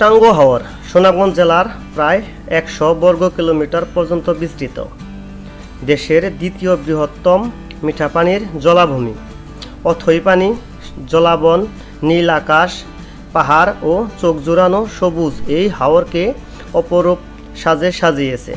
Tango হাওর সুনামগঞ্জ জেলার প্রায় একশো বর্গ কিলোমিটার পর্যন্ত বিস্তৃত। দেশের দ্বিতীয় বৃহত্তম মিঠা পানির জলাভূমি। অথই পানি, জলাবন, নীল আকাশ, পাহাড় ও চোখ জোড়ানো সবুজ এই হাওরকে অপরূপ সাজে সাজিয়েছে।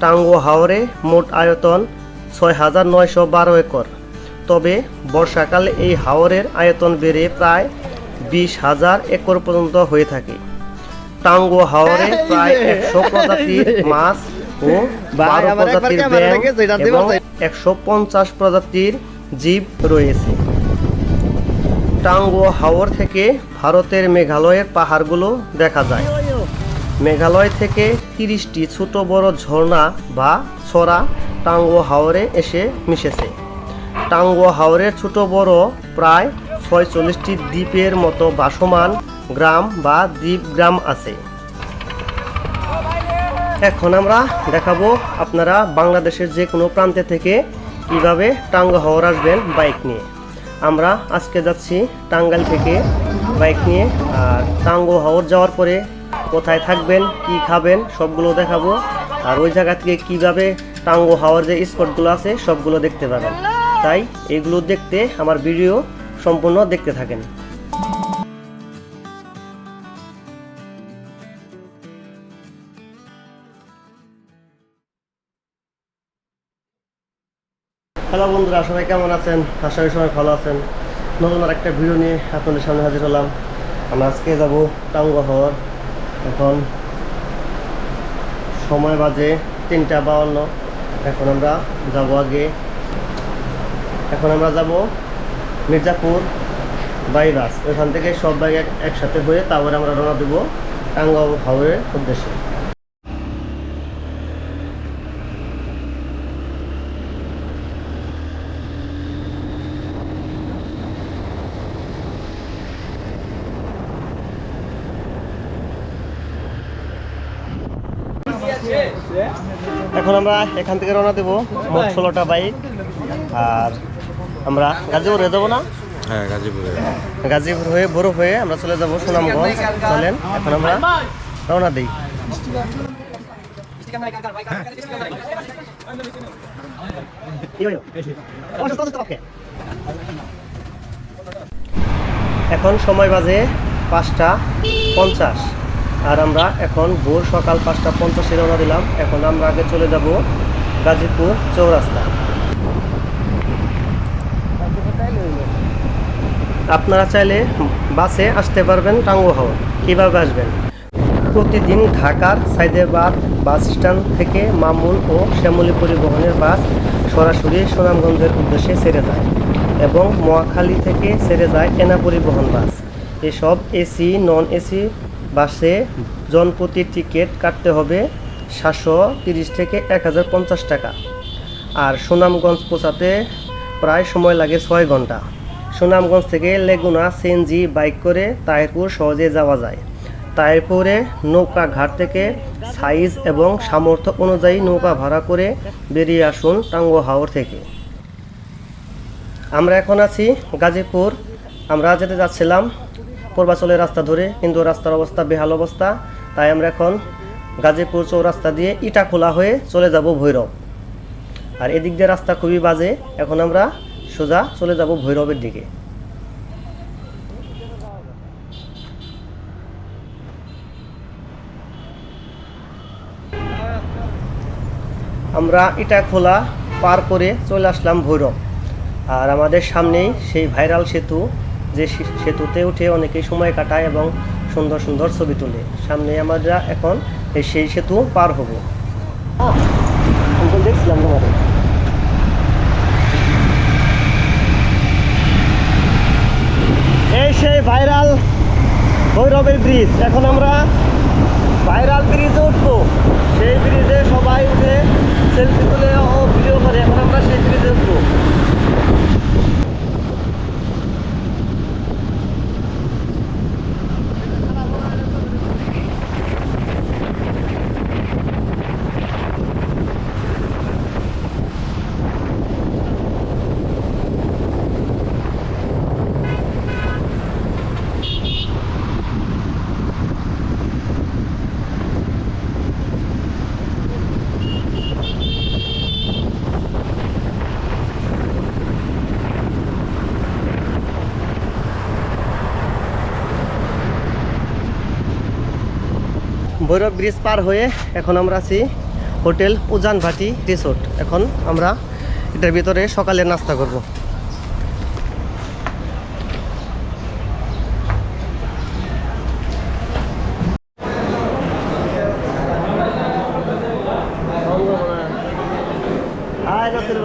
টাঙ্গো হাওরে মোট আয়তন ছয় হাজার নয়শো বারো একর। তবে বর্ষাকালে এই হাওরের আয়তন বেড়ে প্রায় বিশ হাজার একর পর্যন্ত হয়ে থাকে। টাঙ্গো হাওরে প্রায় একশো প্রজাতির মাছ ও বারো প্রজাতির ব্যাঙ এবং একশো পঞ্চাশ প্রজাতির জীব রয়েছে। টাঙ্গো হাওর থেকে ভারতের মেঘালয়ের পাহাড়গুলো দেখা যায়। মেঘালয় থেকে তিরিশটি ছোট বড় ঝর্ণা বা ছড়া টাঙ্গো হাওরে এসে মিশেছে। টাঙ্গো হাওরের ছোট বড় প্রায় ছয়চল্লিশটি দ্বীপের মতো ভাসমান গ্রাম বা দ্বীপ গ্রাম আছে। এখন আমরা দেখাবো আপনারা বাংলাদেশের যে কোনো প্রান্তে থেকে কীভাবে টাঙ্গো হাওর আসবেন বাইক নিয়ে। আমরা আজকে যাচ্ছি টাঙ্গাইল থেকে বাইক নিয়ে, আর টাঙ্গো হাওর যাওয়ার পরে কোথায় থাকবেন, কি খাবেন, সবগুলো দেখাবো। আর ওই জায়গা থেকে কীভাবে টাঙ্গো হাওয়ার যে স্পটগুলো আছে, সবগুলো দেখতে পাবেন। তাই এগুলো দেখতে, আমার ভিডিও সম্পূর্ণ দেখতে থাকেন। হ্যালো বন্ধুরা, সবাই কেমন আছেন? আশা করি সবাই ভালো আছেন। নতুন আর একটা ভিডিও নিয়ে আপনাদের সামনে হাজির হলাম। আমরা আজকে যাব টাঙ্গা হওয়ার এখন সময় বাজে তিনটা বাউন্ন। এখন আমরা যাব আগে। এখন আমরা যাব মির্জাপুর বাইবাস ওইখান থেকে সব বাইক একসাথে হয়ে তারপরে আমরা রওনা দেবো টাঙ্গা হাওয়ের উদ্দেশ্যে। এখন আমরা এখান থেকে রওনা দেবো মোট ষোলোটা বাইক। আর আমরা গাজীপুর হয়ে যাব না? হ্যাঁ গাজীপুরে গাজীপুর হয়ে বরফ হয়ে আমরা চলে যাব সুনামগঞ্জ। চলেন এখন আমরা রওনা দিই। এখন সময় বাজে পাঁচটা পঞ্চাশ। আর আমরা এখন ভোর সকাল পাঁচটা পঞ্চাশে রওনা দিলাম। এখন আমরা আগে চলে যাব গাজীপুর চৌরাস্তা। আপনারা চাইলে বাসে আসতে পারবেন টাঙ্গু হাওয়া কীভাবে আসবেন? প্রতিদিন ঢাকার সাইদাবাদ বাস স্ট্যান্ড থেকে মামুন ও শ্যামলী পরিবহনের বাস সরাসরি সুনামগঞ্জের উদ্দেশ্যে ছেড়ে যায় এবং মহাখালী থেকে ছেড়ে যায় এনা পরিবহন বাস। এসব এসি, নন এসি বাসে জনপ্রতি টিকিট কাটতে হবে সাতশো তিরিশ থেকে এক হাজার পঞ্চাশ টাকা। আর সুনামগঞ্জ পৌঁছাতে প্রায় সময় লাগে ছয় ঘণ্টা। সুনামগঞ্জ থেকে লেগুনা সিএনজি বাইক করে তাহিরপুর সহজে যাওয়া যায়। তাহিরপুরে নৌকা ঘাট থেকে সাইজ এবং সামর্থ্য অনুযায়ী নৌকা ভাড়া করে বেরিয়ে আসুন টাঙ্গো হাওর থেকে। আমরা এখন আছি গাজীপুর। আমরা যেতে যাচ্ছিলাম পূর্বাচলের রাস্তা ধরে কিন্তু রাস্তার অবস্থা বেহাল অবস্থা। তাই আমরা এখন গাজীপুর চৌরাস্তা দিয়ে ইটা খোলা হয়ে চলে যাব ভৈরব। আর এদিক দিয়ে রাস্তা খুবই বাজে, এখন আমরা সোজা চলে যাব ভৈরবের দিকে। আমরা ইটা খোলা পার করে চলে আসলাম ভৈরব। আর আমাদের সামনেই সেই ভাইরাল সেতু যে সেতুতে উঠে অনেকেই সময় কাটায় এবং সুন্দর সুন্দর ছবি তোলে। সামনে আমরা এখন সেই সেতু পার হব। দেখছিলাম তোমাদের। এই সেই ভাইরাল ভৈরবের ব্রিজ এখন আমরা ভাইরাল ব্রিজে উঠবো। সেই ব্রিজে সবাই উঠে সেলফি তুলে ও ভিডিও করে। এখন আমরা সেই ব্রিজে ভৈরব ব্রিজ পার হয়ে এখন আমরা আছি হোটেল উজান ভাটি রিসোর্ট। এখন আমরা এটার ভিতরে সকালে নাস্তা করব।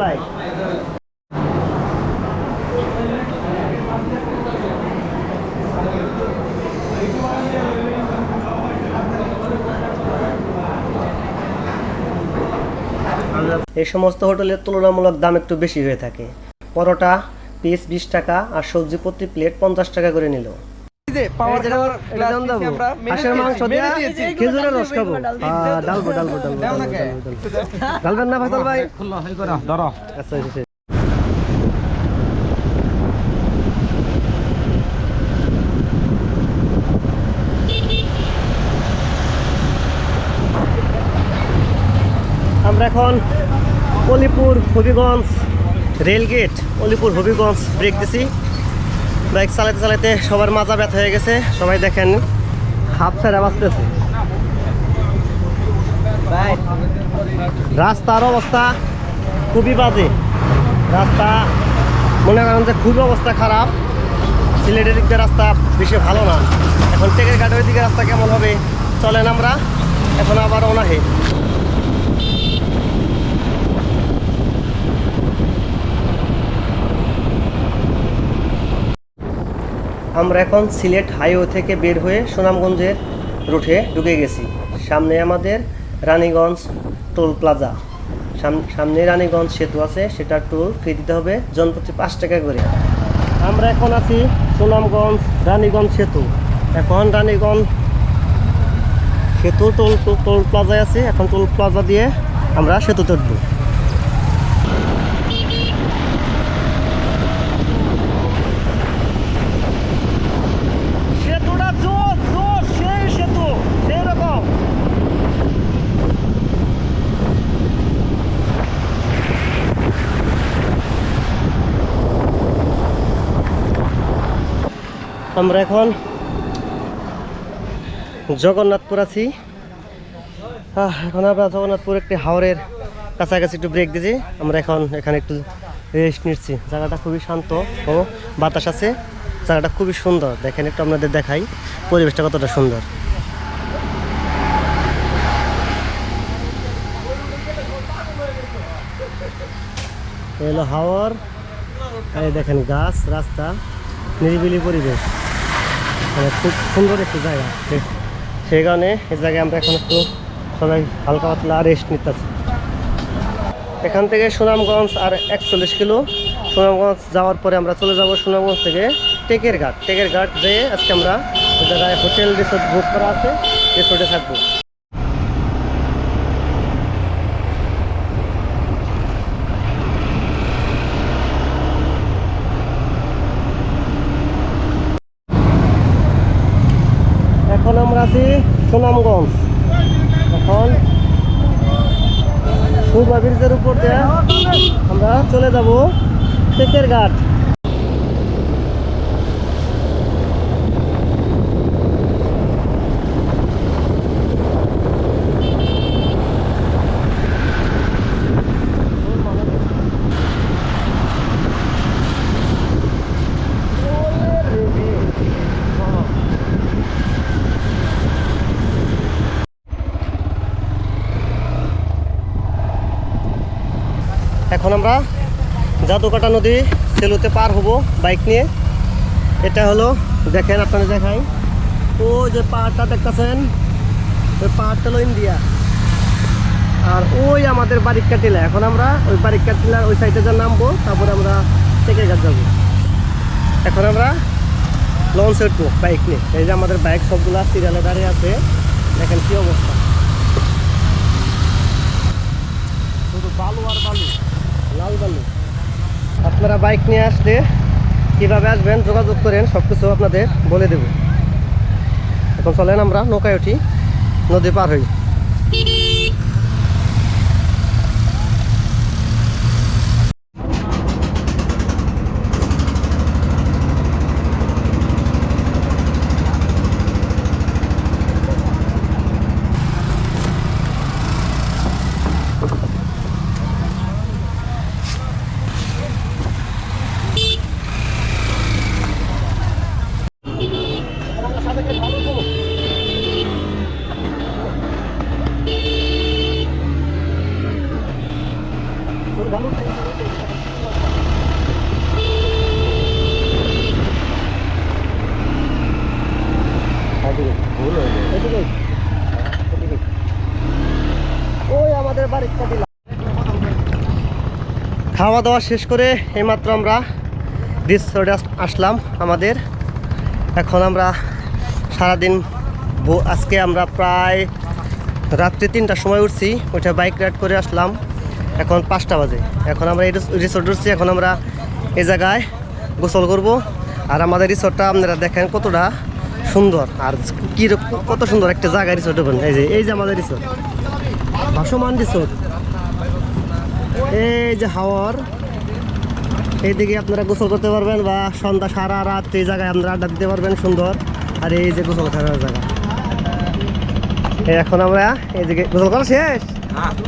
ভাই। এই সমস্ত হোটেলের তুলনামূলক দাম একটু বেশি হয়ে থাকে। পরোটা পিস বিশ টাকা আর সবজি প্রতি প্লেট পঞ্চাশ টাকা করে নিল। ভাই আচ্ছা আচ্ছা, আচ্ছা। আমরা এখন Olipur Habiganj rail gate, Olipur Habiganj break দিছি। বাইক চালাতে চালাতে সবার মাজা ব্যথা হয়ে গেছে। সবাই দেখেন, হাফ ছাড়া বাঁচতেছে। রাস্তার অবস্থা খুবই বাজে। রাস্তা, মনে করেন যে খুবই অবস্থা খারাপ। সিলেটের দিক রাস্তা বেশি ভালো না। এখন টেকের ঘাটের দিকে রাস্তা কেমন হবে? চলেন আমরা। এখন আবার ওনাহে আমরা এখন সিলেট হাইওয়ে থেকে বের হয়ে সুনামগঞ্জের রুটে ঢুকে গেছি। সামনে আমাদের রানীগঞ্জ টোল প্লাজা। সাম- সামনে রানীগঞ্জ সেতু আছে, সেটার টোল ফি দিতে হবে, জনপ্রতি পাঁচ টাকা করে। আমরা এখন আছি সুনামগঞ্জ রানীগঞ্জ সেতু। এখন রানীগঞ্জ সেতু টোল, টোল- প্লাজায় আছে। এখন টোল প্লাজা দিয়ে আমরা সেতুতে উঠবো সেতুটা জোর জোর সেই সেতু সেই রকম আমরা এখন জগন্নাথপুর আছি। এখন আমরা জগন্নাথপুর একটি হাওড়ের কাছাকাছি একটু ব্রেক দিয়েছি। আমরা এখন এখানে একটু রেস্ট নিচ্ছি। জায়গাটা খুবই শান্ত ও বাতাস আছে। জায়গাটা খুবই সুন্দর। দেখেন একটু আপনাদের দেখাই পরিবেশটা কতটা সুন্দর। হাওর। আর দেখেন গাছ, রাস্তা, নিরিবিলি পরিবেশ। মানে খুব সুন্দর একটি জায়গা। সেই কারণে এই জায়গায় আমরা এখন একটু সবাই হালকা পাতলা রেস্ট নিতেছি। এখান থেকে সুনামগঞ্জ আর একচল্লিশ কিলো। সুনামগঞ্জ যাওয়ার পরে আমরা চলে যাব সুনামগঞ্জ থেকে টেকের ঘাট টেকের ঘাট যেয়ে আজকে আমরা ওই জায়গায় হোটেল রিসোর্ট বুক করা আছে রিসোর্টে থাকব এখন আমরা আছি সুনামগঞ্জ এখন সুরমা ব্রিজের উপর দিয়ে আমরা চলে যাব টেকের ঘাট। এখন আমরা জাদুকাটা নদী সেলুতে পার হব বাইক নিয়ে। এটা হলো, দেখেন আপনারা দেখাই। ওই যে পাহাড়টা দেখতেছেন? ওই পাহাড়টা হলো ইন্ডিয়া। আর ওই আমাদের বারিক টিলা। এখন আমরা ওই বারিক টিলার ওই সাইডে যা নামবো, তারপরে আমরা টেকে ঘাট যাব। এখন আমরা লঞ্চ উঠবো বাইক নিয়ে। এই যে আমাদের বাইক সবগুলা সিরিয়ালে দাঁড়িয়ে আছে দেখেন কি অবস্থা শুধু বালু আর বালু লাল বালু আপনারা বাইক নিয়ে আসলে কীভাবে আসবেন, যোগাযোগ করেন সব কিছু আপনাদের বলে দেব। এখন চলেন আমরা নৌকায় উঠি, নদী পার হই এদিকে এদিকে। ওই আমাদের বাড়ির দিলাম খাওয়া দাওয়া শেষ করে এইমাত্র আমরা আস- আসলাম আমাদের। এখন আমরা সারাদিন আজকে আমরা প্রায় রাত্রি তিনটার সময় উঠছি ওইটা বাইক রাইড করে আসলাম। এখন পাঁচটা বাজে। এখন আমরা এই রিসোর্ট উঠছি, এখন আমরা এই জায়গায় গোসল করব। আর আমাদের রিসোর্টটা আপনারা দেখেন কতটা সুন্দর। আর কি কত সুন্দর একটা জায়গা রিসোর্ট এই যে এই যে আমাদের রিসোর্ট ভাসমান রিসোর্ট এই যে হাওয়ার এইদিকে আপনারা গোসল করতে পারবেন বা সন্ধ্যা সারা রাত এই জায়গায় আপনারা আড্ডা দিতে পারবেন সুন্দর। আর এই যে গোসল করার জায়গা। এখন আমরা এইদিকে গোসল করা শেষ?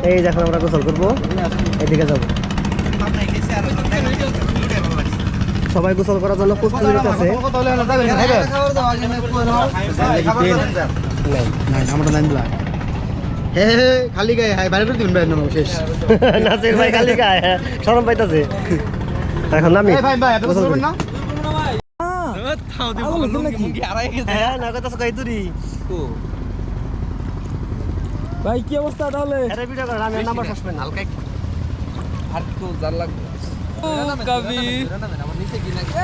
এই যে এখন আমরা গোসল করব। এইদিকে যাব। সবাই গোসল করার জন্য প্রস্তুতি নিতেছে। খালি গায়ে হাই বাইরে দিন ভাই নাম শেষ। নাসির ভাই খালি গায়ে সরম পাইতাছে। এখন আমি ভাই ভাই এত গোসল না? হ্যাঁ না কথা কই তুরি? ভাই কি অবস্থা তাহলে? আরে ভিডিও কর আমি নাম্বার সাসপেন্ড হালকা কবি।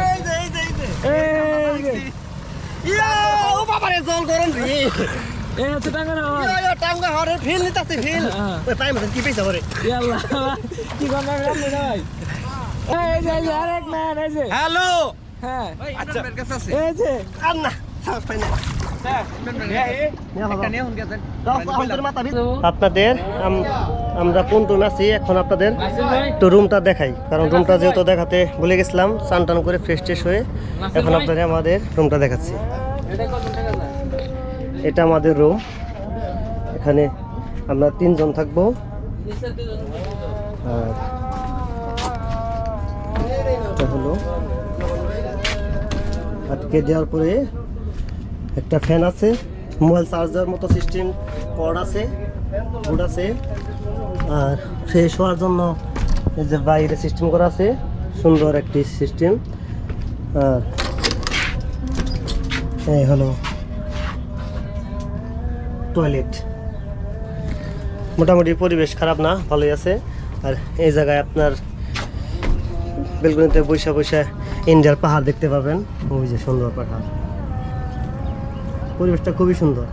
এই যে এই যে এই যে। এই যে। ইয়া! ও বাবা রে জল গরম রে। এই হচ্ছে টাঙ্গা না ইয়া ইয়া টাঙ্গা হরে ফিল নিতাছে ফিল। হ্যাঁ। ওই পাই মতন কি পয়সা করে ইয়াল্লা কি করবে আমি জানি ভাই? এই যে আরেক ম্যান এই যে। হ্যালো। হ্যাঁ। আচ্ছা। এই যে। আর না সাহস পাই না। আপনাদের আমরা কোন রুমে আছি? এখন আপনাদের তো রুমটা দেখাই। কারণ রুমটা যেহেতু দেখাতে ভুলে গেছিলাম স্নান টান করে ফ্রেশ ট্রেশ হয়ে এখন আপনাদের আমাদের রুমটা দেখাচ্ছি। এটা আমাদের রুম এখানে আমরা তিনজন থাকব। আর হলো আটকে দেওয়ার পরে একটা ফ্যান আছে মোবাইল চার্জ দেওয়ার মতো সিস্টেম কর্ড আছে বোর্ড আছে। আর ফ্রেশ হওয়ার জন্য যে বাইরে সিস্টেম করা আছে, সুন্দর একটি সিস্টেম আর এই হলো টয়লেট মোটামুটি পরিবেশ খারাপ না, ভালোই আছে। আর এই জায়গায় আপনার বেলকুনিতে বৈশা বৈশা ইন্ডিয়ার পাহাড় দেখতে পাবেন। ওই যে সুন্দর পাহাড়। পরিবেশটা খুবই সুন্দর।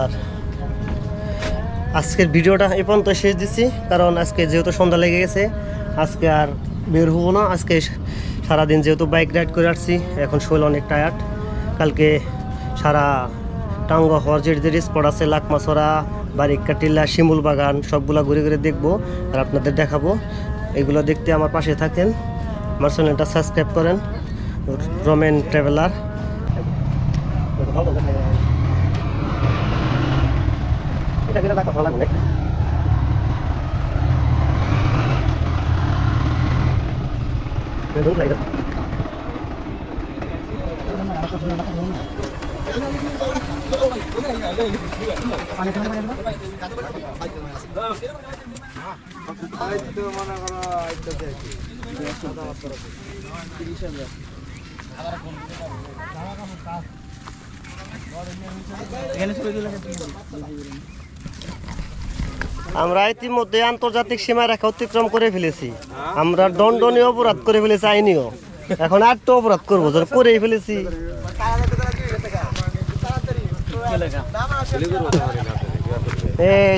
আর আজকের ভিডিওটা এ পর্যন্ত শেষ দিচ্ছি, কারণ আজকে যেহেতু সন্ধ্যা লেগে গেছে, আজকে আর বের হব না। আজকে সারাদিন যেহেতু বাইক রাইড করে আসছি, এখন শরীর অনেক টায়ার্ড কালকে সারা টাঙ্গা হওয়ার যে স্পট আছে, লাকমাছড়া বারিকা টিল্লা শিমুল বাগান, সবগুলা ঘুরে ঘুরে দেখব আর আপনাদের দেখাবো। এগুলো দেখতে আমার পাশে থাকেন। আমার চ্যানেলটা সাবস্ক্রাইব করেন। রোমেন ট্রাভেলার এটা কিনা দেখা ভালো লাগবে মনে করো তিরিশ হাজার এখানে ছবি তুলে আমরা ইতিমধ্যে আন্তর্জাতিক সীমা রেখা অতিক্রম করে ফেলেছি। আমরা দণ্ডনীয় অপরাধ করে ফেলেছি আইনিও এখন আর তো অপরাধ করব করেই ফেলেছি। এই